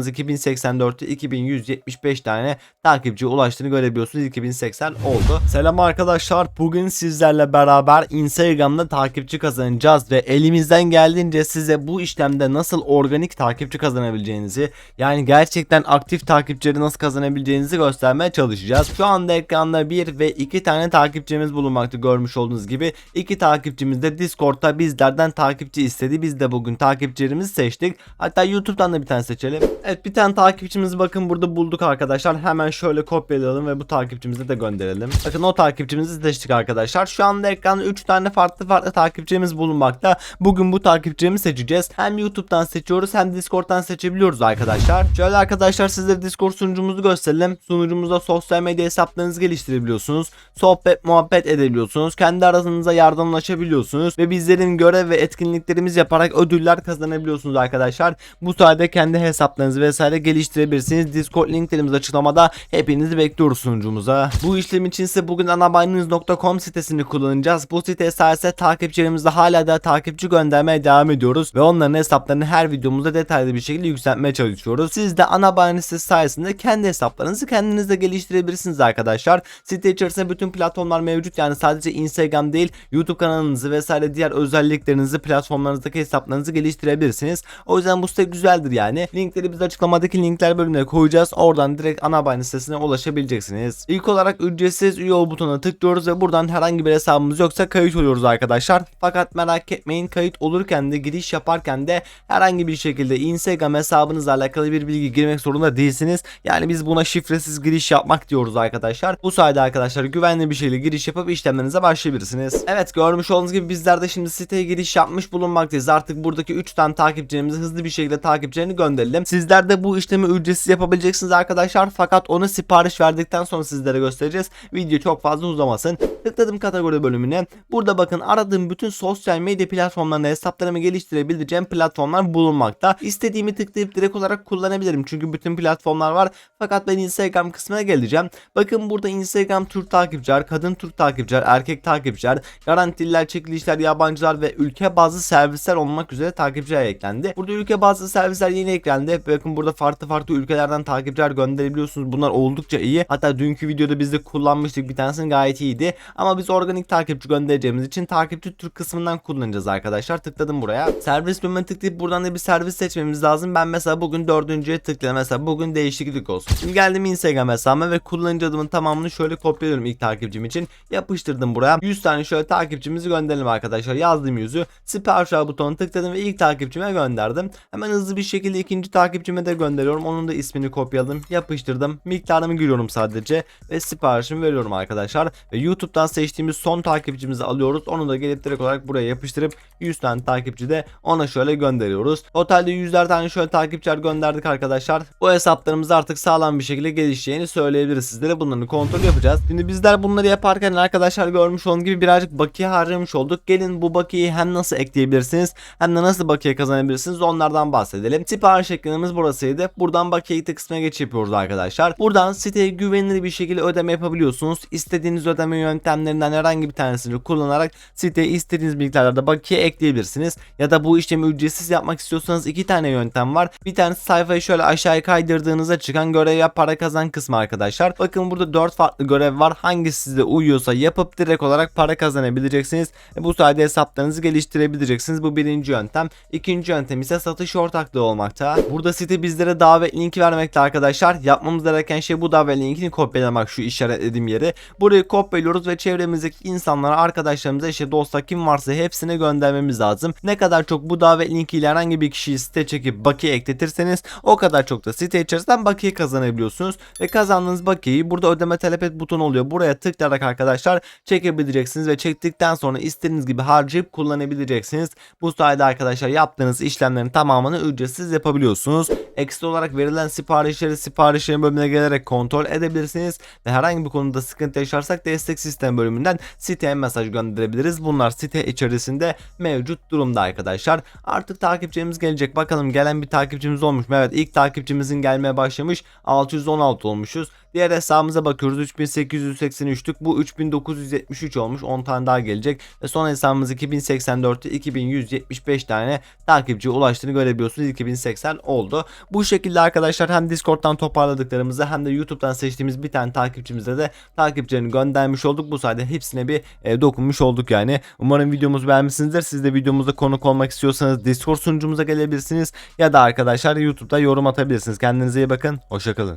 2084'te 2175 tane takipçi ulaştığını görebiliyorsunuz. 2080 oldu. Selam arkadaşlar. Bugün sizlerle beraber Instagram'da takipçi kazanacağız ve elimizden geldiğince size bu işlemde nasıl organik takipçi kazanabileceğinizi yani gerçekten aktif takipçileri nasıl kazanabileceğinizi göstermeye çalışacağız. Şu anda ekranda bir ve iki tane takipçimiz bulunmakta görmüş olduğunuz gibi. iki takipçimiz de Discord'da bizlerden takipçi istedi. Biz de bugün takipçilerimizi seçtik. Hatta YouTube'dan da bir tane seçelim. Evet bir tane takipçimizi bakın burada bulduk arkadaşlar. Hemen şöyle kopyalayalım ve bu takipçimize de gönderelim. Bakın o takipçimizi seçtik arkadaşlar. Şu anda ekranda 3 tane farklı farklı takipçimiz bulunmakta. Bugün bu takipçimizi seçeceğiz. Hem YouTube'dan seçiyoruz hem Discord'dan seçebiliyoruz arkadaşlar. Şöyle arkadaşlar sizlere Discord sunucumuzu gösterelim. Sunucumuzda sosyal medya hesaplarınızı geliştirebiliyorsunuz. Sohbet muhabbet edebiliyorsunuz. Kendi arasınıza yardımlaşabiliyorsunuz. Ve bizlerin görev ve etkinliklerimiz yaparak ödüller kazanabiliyorsunuz arkadaşlar. Bu sayede kendi hesaplarınızı vesaire geliştirebilirsiniz. Discord linklerimiz açıklamada. Hepinizi bekliyoruz sunucumuza. Bu işlem için ise bugün anabaynınız.com sitesini kullanacağız. Bu site sayesinde takipçilerimizle hala da takipçi göndermeye devam ediyoruz. Ve onların hesaplarını her videomuzda detaylı bir şekilde yükseltmeye çalışıyoruz. Siz de Anabayın sitesi sayesinde kendi hesaplarınızı kendiniz de geliştirebilirsiniz arkadaşlar. Site içerisinde bütün platformlar mevcut. Yani sadece Instagram değil YouTube kanalınızı vesaire diğer özelliklerinizi platformlarınızdaki hesaplarınızı geliştirebilirsiniz. O yüzden bu site güzeldir yani. Linkleri biz açıklamadaki linkler bölümüne koyacağız. Oradan direkt Anabayın sitesine ulaşabileceksiniz. İlk olarak ücretsiz üye ol butonuna tıklıyoruz ve buradan herhangi bir hesabımız yoksa kayıt oluyoruz arkadaşlar. Fakat merak etmeyin kayıt olurken de giriş yaparken de herhangi bir şekilde Instagram hesabınızla alakalı bir bilgi girmek zorunda değilsiniz. Yani biz buna şifresiz giriş yapmak diyoruz arkadaşlar. Bu sayede arkadaşlar güvenli bir şekilde giriş yapıp işlemlerinize başlayabilirsiniz. Evet görmüş olduğunuz gibi bizler de şimdi siteye giriş yapmış bulunmaktayız. Artık buradaki 3 tane takipçilerimizi hızlı bir şekilde takipçilerini gönderelim. Sizler de bu işlemi ücretsiz yapabileceksiniz arkadaşlar. Fakat onu sipariş verdikten sonra sizlere göstereceğiz. Video çok fazla uzamasın. Tıkladım kategori bölümüne. Burada bakın aradığım bütün sosyal medya platformlarında hesaplarımı geliştirebileceğim platformlar bulunmakta. İstediğimi tıklayıp direkt olarak kullanabilirim. Çünkü bütün platformlar var. Fakat ben Instagram kısmına geleceğim. Bakın burada Instagram Türk takipçiler, kadın Türk takipçiler, erkek takipçiler, garantililer, çekilişler, yabancılar ve ülke bazlı servisler olmak üzere takipçiler eklendi. Burada ülke bazlı servisler yeni eklendi. Bakın burada farklı farklı ülkelerden takipçiler gönderebiliyorsunuz. Bunlar oldukça iyi. Hatta dünkü videoda biz de kullanmıştık. Bir tanesini gayet iyiydi. Ama biz organik takipçi göndereceğimiz için takipçi Türk kısmından kullanacağız arkadaşlar. Tıkladım buraya. Servis bölümüne tıklayıp buradan da bir servis seçmemiz lazım. Ben mesela bugün dördüncüye tıkladım. Mesela bugün değişiklik olsun. Şimdi geldim Instagram hesabıma ve kullanıcı adımın tamamını şöyle kopyalıyorum ilk takipçim için. Yapıştırdım buraya. 100 tane şöyle takipçimizi gönderelim arkadaşlar. Yazdım yüzü. Sipariş butonuna tıkladım ve ilk takipçime gönderdim. Hemen hızlı bir şekilde ikinci takipçime de gönderiyorum. Onun da ismini kopyaladım. Yapıştırdım. Miktarımı giriyorum sadece ve siparişimi veriyorum arkadaşlar. Ve YouTube'dan seçtiğimiz son takipçimizi alıyoruz. Onu da gelip direkt olarak buraya yapıştırıp 100 tane takipçi de ona şöyle gönderiyoruz. Totalde yüzler tane şöyle takipçiler gönderdik arkadaşlar. Bu hesaplarımız artık sağlam bir şekilde gelişeceğini söyleyebiliriz sizlere. Bunların kontrol yapacağız. Şimdi bizler bunları yaparken arkadaşlar görmüş olduğunuz gibi birazcık bakiye harcamış olduk. Gelin bu bakiyeyi hem nasıl ekleyebilirsiniz hem de nasıl bakiye kazanabilirsiniz onlardan bahsedelim. Sipariş eklememiz burasıydı. Buradan bakiye kısmına geç yapıyoruz arkadaşlar. Buradan siteye güvenilir bir şekilde ödeme yapabiliyorsunuz. İstediğiniz ödeme yöntemlerinden herhangi bir tanesini kullanarak siteye istediğiniz miktarlarda bakiye ekleyebilirsiniz. Ya da bu işlemi ücretsiz yapmak istiyorsanız iki tane yöntem var. Bir tanesi sayfayı şöyle aşağıya kaydırdığınızda çıkan görev yap para kazan kısmı arkadaşlar. Bakın burada 4 farklı görev var. Hangisi size uyuyorsa yapıp direkt olarak para kazanabileceksiniz. E bu sayede hesaplarınızı geliştirebileceksiniz. Bu birinci yöntem. İkinci yöntem ise satış ortaklığı olmakta. Burada site bizlere davet linki vermekte arkadaşlar. Yapmamız gereken şey bu davet linkini kopyalamak şu işaretlediğim yeri. Burayı kopyalıyoruz ve çevremizdeki insanlara, arkadaşlarımıza, işte dosta kim varsa hepsine göndermemiz lazım. Ne kadar çok bu davet linkiyle herhangi bir kişiyi site çekip bakiye ekletirseniz o kadar çok da site içerisinden bakiye kazanabiliyorsunuz. Ve kazandığınız bakiyeyi burada ödeme talep et butonu oluyor. Buraya tıklayarak arkadaşlar çekebileceksiniz ve çektikten sonra istediğiniz gibi harcayıp kullanabileceksiniz. Bu sayede arkadaşlar yaptığınız işlemlerin tamamını ücretsiz yapabiliyorsunuz. Ekstra olarak verilen siparişleri siparişlerin bölümüne gelerek kontrol edebilirsiniz ve herhangi bir konuda sıkıntı yaşarsak destek sistem bölümünden siteye mesaj gönderebiliriz. Bunlar site içerisinde mevcut durumda arkadaşlar. Artık takipçimiz gelecek. Bakalım gelen bir takipçimiz olmuş mu? Evet ilk takipçimizin gelmeye başlamış. 616 olmuşuz. Diğer hesabımıza bakıyoruz 3883'lük bu 3973 olmuş 10 tane daha gelecek. Ve son hesabımız 2084'te 2175 tane takipçi ulaştığını görebiliyorsunuz 2080 oldu. Bu şekilde arkadaşlar hem Discord'dan toparladıklarımızı hem de YouTube'dan seçtiğimiz bir tane takipçimize de takipçilerini göndermiş olduk. Bu sayede hepsine bir e, dokunmuş olduk yani. Umarım videomuzu beğenmişsinizdir. Siz de videomuzda konuk olmak istiyorsanız Discord sunucumuza gelebilirsiniz ya da arkadaşlar YouTube'da yorum atabilirsiniz. Kendinize iyi bakın. Hoşçakalın.